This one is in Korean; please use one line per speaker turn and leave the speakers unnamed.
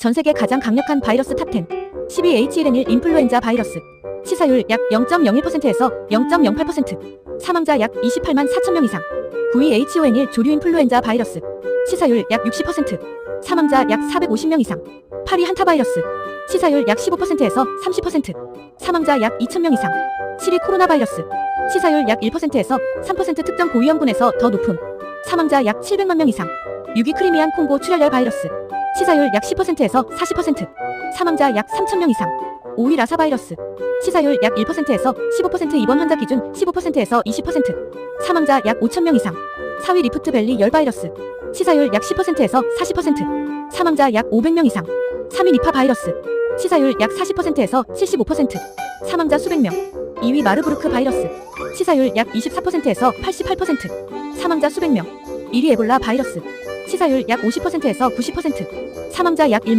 전 세계 가장 강력한 바이러스 탑10 12H1N1 인플루엔자 바이러스. 치사율 약 0.01%에서 0.08% 사망자 약 28만 4천 명 이상. 92H5N1 조류 인플루엔자 바이러스. 치사율 약 60% 사망자 약 450명 이상. 파리 한타 바이러스. 치사율 약 15%에서 30% 사망자 약 2,000명 이상. 7위 코로나 바이러스. 치사율 약 1%에서 3% 특정 고위험군에서 더 높음. 사망자 약 700만 명 이상. 6위 크리미안 콩고 출혈열 바이러스 치사율 약 10%에서 40% 사망자 약 3,000명 이상 5위 라사 바이러스 치사율 약 1%에서 15% 입원 환자 기준 15%에서 20% 사망자 약 5,000명 이상 4위 리프트 밸리 열 바이러스 치사율 약 10%에서 40% 사망자 약 500명 이상 3위 니파 바이러스 치사율 약 40%에서 75% 사망자 수백 명 2위 마르부르크 바이러스 치사율 약 24%에서 88% 사망자 수백 명 1위 에볼라 바이러스 치사율 약 50%에서 90% 사망자 약 1만